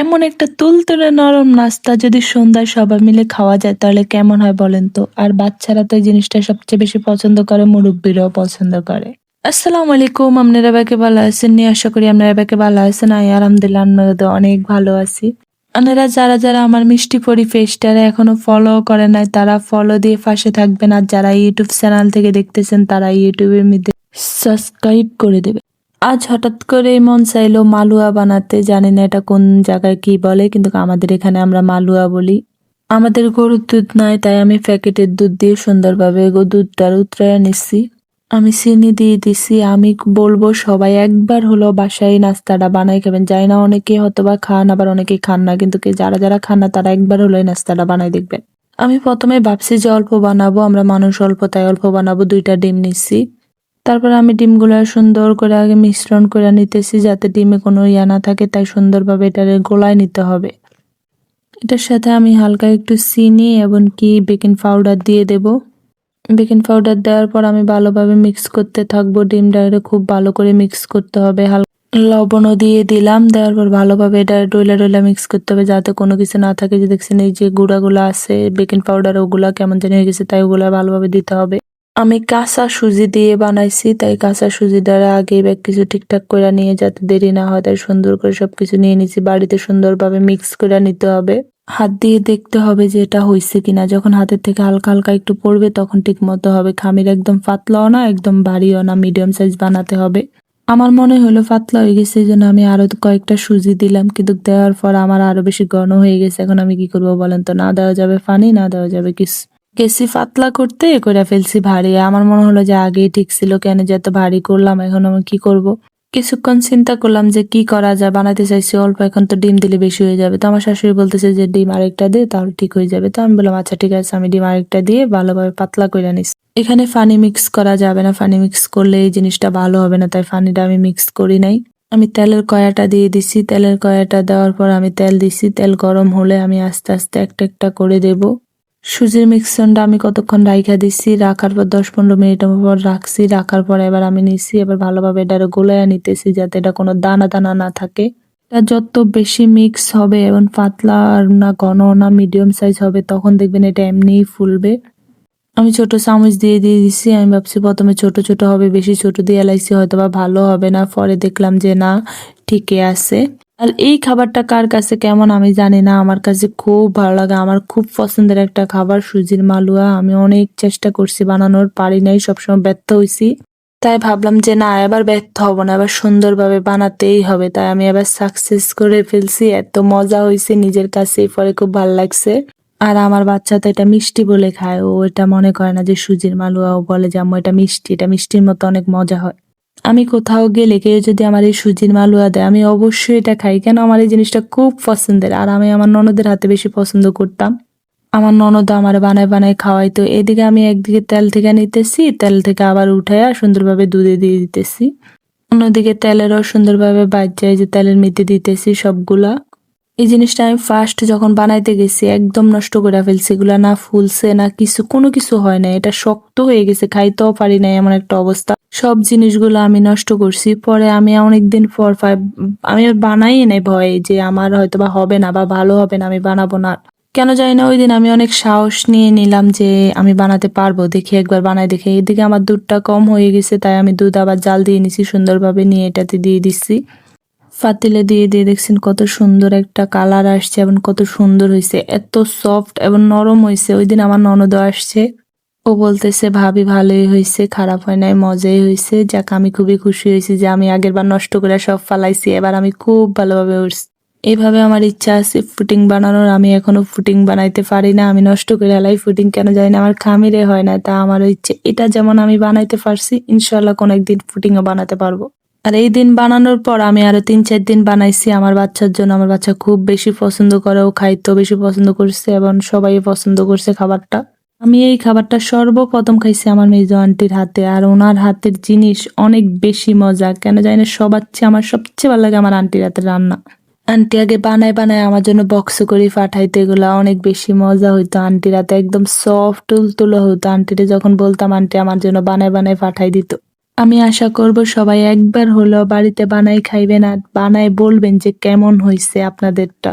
এমন একটা তুলতুলে নরম নাস্তা যদি সন্ধ্যায় সবাই মিলে খাওয়া যায়, তাহলে কেমন হয় বলেন তো? আর বাচ্চারা তো এই জিনিসটা সবচেয়ে বেশি পছন্দ করে, মুরব্বীরাও পছন্দ করে। আসসালামু আলাইকুম আপনারা বাকে ভালো আছেন? নিয়ে আশা করি আপনারা বাকে ভালো আছেন। আমি আলহামদুলিল্লাহ অনেক ভালো আছি। আপনারা যারা যারা আমার মিষ্টি পরি পেজটারে এখনও ফলো করে নাই, তারা ফলো দিয়ে পাশে থাকবেন। আর যারা ইউটিউব চ্যানেল থেকে দেখতেছেন, তারা ইউটিউবের মধ্যে সাবস্ক্রাইব করে দেবে। আজ হঠাৎ করে মন চাইলো মালুয়া বানাতে। জানি না এটা কোন জায়গায় কি বলে, কিন্তু আমাদের এখানে আমরা মালুয়া বলি। আমাদের গরুর দুধ নাই, তাই আমি প্যাকেটের দুধ দিয়ে সুন্দরভাবে গো দুধটা উতরায় নিচ্ছি। আমি চিনি দিয়ে দিছি, আমি বলব সবাই একবার হলো বাসায় নাস্তাটা বানাই খাবেন। যাই না অনেকে হয়তো বা খান, আবার অনেকে খান না, কিন্তু যারা যারা খান না, তারা একবার হলো নাস্তাটা বানাই দেখবেন। আমি প্রথমে ভাবছি যে অল্প বানাবো, আমরা মানুষ অল্প, তাই অল্প বানাবো, দুইটা ডিম নিচ্ছি। তারপর আমি ডিমগুলো সুন্দর করে আগে মিশ্রণ করে নিতেছি যাতে ডিমে কোনো ইয়া না থাকে, তাই সুন্দরভাবে এটারে গোলায় নিতে হবে। এটার সাথে আমি হালকা একটু চিনি এবং কি বেকিং পাউডার দিয়ে দেব। বেকিং পাউডার দেওয়ার পর আমি ভালোভাবে মিক্স করতে থাকব। ডিমটাকে খুব ভালো করে মিক্স করতে হবে। হালকা লবণও দিয়ে দিলাম। দেওয়ার পর ভালোভাবে এটা ডইলা ডইলা মিক্স করতে হবে যাতে কোনো কিছু না থাকে। যে দেখছেন এই যে গুঁড়াগুলো আছে, বেকিং পাউডার ওগুলা কেমন জানি হয়ে গেছে, তাই ওগুলো ভালোভাবে দিতে হবে। আমি কাঁচা সুজি দিয়ে বানাইছি, তাই কাঁচা সুজি দ্বারা আগে ব্যাগ কিছু ঠিকঠাক করে নিয়ে, যাতে দেরি না হয়, তাই সুন্দর করে সবকিছু নিয়ে নিছি। বাড়িতে সুন্দরভাবে মিক্স করে নিতে হবে। হাত দিয়ে দেখতে হবে যে এটা হয়েছে কিনা। যখন হাতের থেকে হালকা হালকা একটু পড়বে, তখন ঠিক মতো হবে। খামির একদম পাতলাও না, একদম বাড়িও না মিডিয়াম সাইজ বানাতে হবে। আমার মনে হলো পাতলা হয়ে গেছে, এই জন্য আমি আরও কয়েকটা সুজি দিলাম, কিন্তু দেওয়ার পর আমার আরও বেশি ঘন হয়ে গেছে। এখন আমি কি করব বলেন তো? না দেওয়া যাবে পানি, না দেওয়া যাবে কিস গেছি পাতলা করতে করে ফেলছি ভারী। আমার মনে হলো যে আগেই ঠিক ছিল কেন যে এত ভারী করলাম, এখন আমি কি করব? কিছুক্ষণ চিন্তা করলাম যে কি করা যায় বানাতে চাইছি, অল্প এখন তো ডিম দিলে বেশি হয়ে যাবে। তো আমার শাশুড়ি বলতেছে যে, ডিম আরেকটা দে, তাহলে ঠিক হয়ে যাবে। তো আমি বললাম আচ্ছা ঠিক আছে, আমি ডিম আরেকটা দিয়ে ভালোভাবে পাতলা করে নিস এখানে ফানি মিক্স করা যাবে না। ফানি মিক্স করলে এই জিনিসটা ভালো হবে না, তাই ফানিটা আমি মিক্স করি নাই। আমি তেলের কয়াটা দিয়ে দিছি। তেলের কয়াটা দেওয়ার পর আমি তেল দিছি। তেল গরম হলে আমি আস্তে আস্তে একটা একটা করে দেব। সুজির মিক্সনটা আমি কতক্ষণ রাইখা দিছি, রাখার পর দশ পনেরো মিনিট পর রাখছি, রাখার পর এবার আমি নিছি, এবার ভালোভাবে এটা গোলায় নিতেছি যাতে এটা কোনো দানা দানা না থাকে। এটা যত বেশি মিক্স হবে এবং পাতলা আর না ঘন না মিডিয়াম সাইজ হবে, তখন দেখবেন এটা এমনিই ফুলবে। আমি ছোট চামচ দিয়ে দিয়ে দিছি, আমি ভাবছি প্রথমে ছোট ছোট হবে, বেশি ছোট দিয়ে এলাইছি হয়তো বা ভালো হবে না। পরে দেখলাম যে না, ঠিকই আছে। আর এই খাবারটা কার কাছে কেমন আমি জানি না। আমার কাছে খুব ভালো লাগে। আমার খুব পছন্দের একটা খাবার সুজির মালুয়া। আমি অনেক চেষ্টা করছি বানানোর, পারি নাই, সবসময় ব্যর্থ হয়েছি তাই ভাবলাম যে না, এবার ব্যর্থ হব না, এবার সুন্দরভাবে বানাতেই হবে। তাই আমি এবার সাকসেস করে ফেলছি। এত মজা হয়েছে নিজের কাছে পরে খুব ভালো লাগছে। আর আমার বাচ্চা তো এটা মিষ্টি বলে খায়। ও এটা মনে করে না যে সুজির মালুয়া, ও বলে যে আম্মু, এটা মিষ্টি। এটা মিষ্টির মতো অনেক মজা হয়। আমি কোথাও গেলে কেউ যদি আমার এই সুজির মালুয়া দেয়, আমি অবশ্যই এটা খাই। কেন আমার এই জিনিসটা খুব পছন্দের, আর আমি আমার ননদের হাতে বেশি পছন্দ করতাম। আমার ননদ আমার বানায় বানায় খাওয়াইতো। এদিকে আমি একদিকে তেল থেকে নিতেছি, তেল থেকে আবার উঠাইয়া সুন্দরভাবে দুধে দিয়ে দিতেছি। অন্যদিকে তেলেরও সুন্দরভাবে বাজ্যায় যে তেলের মেতে দিতেছি সবগুলা। এই জিনিসটা আমি ফার্স্ট যখন বানাইতে গেছি, একদম নষ্ট করে ফেলছি। এগুলা না ফুলছে, না কিছু, কোনো কিছু হয় না এটা শক্ত হয়ে গেছে, খাইতেও পারি না এমন একটা অবস্থা। সব জিনিসগুলো আমি নষ্ট করছি। পরে আমি অনেকদিন পর আমি বানাই নাই ভয়ে যে আমার হয়তো বা হবে না বা ভালো হবে না, আমি বানাবো না। কেন জানি না ওই দিন আমি অনেক সাহস নিয়ে নিলাম যে আমি বানাতে পারব। দেখি একবার বানাই দেখি। এদিকে আমার দুধটা কম হয়ে গেছে, তাই আমি দুধ আবার জাল দিয়ে নিছি, সুন্দরভাবে নিয়ে এটাতে দিয়ে দিচ্ছি। ফাতিলে দিয়ে দিয়ে দেখছেন কত সুন্দর একটা কালার আসছে এবং কত সুন্দর হয়েছে এত সফট এবং নরম হয়েছে ওই দিন আমার ননদ আসছে। ও বলতেছে, ভাবি, ভালোই হয়েছে খারাপ হয় নাই, মজাই হয়েছে যাক, আমি খুবই খুশি হয়েছি যে আমি আগের বার নষ্ট করে সব ফালাইছি। এবার আমি খুব ভালোভাবে উঠছি। এইভাবে আমার ইচ্ছা আছে ফুটিং বানানোর। আমি এখনও ফুটিং বানাইতে পারি না। আমি নষ্ট করে হেলাই ফুটিং কেন জানি না। আমার খামিরে হয় না। তা আমার ইচ্ছে। এটা যেমন আমি বানাইতে পারছি ইনশাল্লাহ কোনো একদিন ফুটিংও বানাতে পারব। আর এই দিন বানানোর পর আমি আরও তিন, চার দিন বানাইছি। আমার বাচ্চার জন্য আমার বাচ্চা খুব বেশি পছন্দ করে, ও খাইতেও বেশি পছন্দ করছে এবং সবাই পছন্দ করছে খাবারটা। আমি এই খাবারটা সর্বপ্রথম খাইছি আমার মেজো আন্টির হাতে আর ওনার হাতের জিনিস অনেক বেশি মজা। কেন জানি না, সবার চেয়ে আমার সবচেয়ে ভালো লাগে আমার আন্টির হাতের রান্না। আন্টি আগে বানায় বানায় আমার জন্য বক্স করে পাঠাইতো, এগুলো অনেক বেশি মজা হইতো। আন্টির হাতে একদম সফট তুলতুলো হতো আন্টিরে যখন বলতাম, আন্টি আমার জন্য বানায় বানায় পাঠাই দিত। আমি আশা করব সবাই একবার হলো বাড়িতে বানাই খাইবেন আর বানায় বলবেন যে কেমন হয়েছে আপনাদেরটা।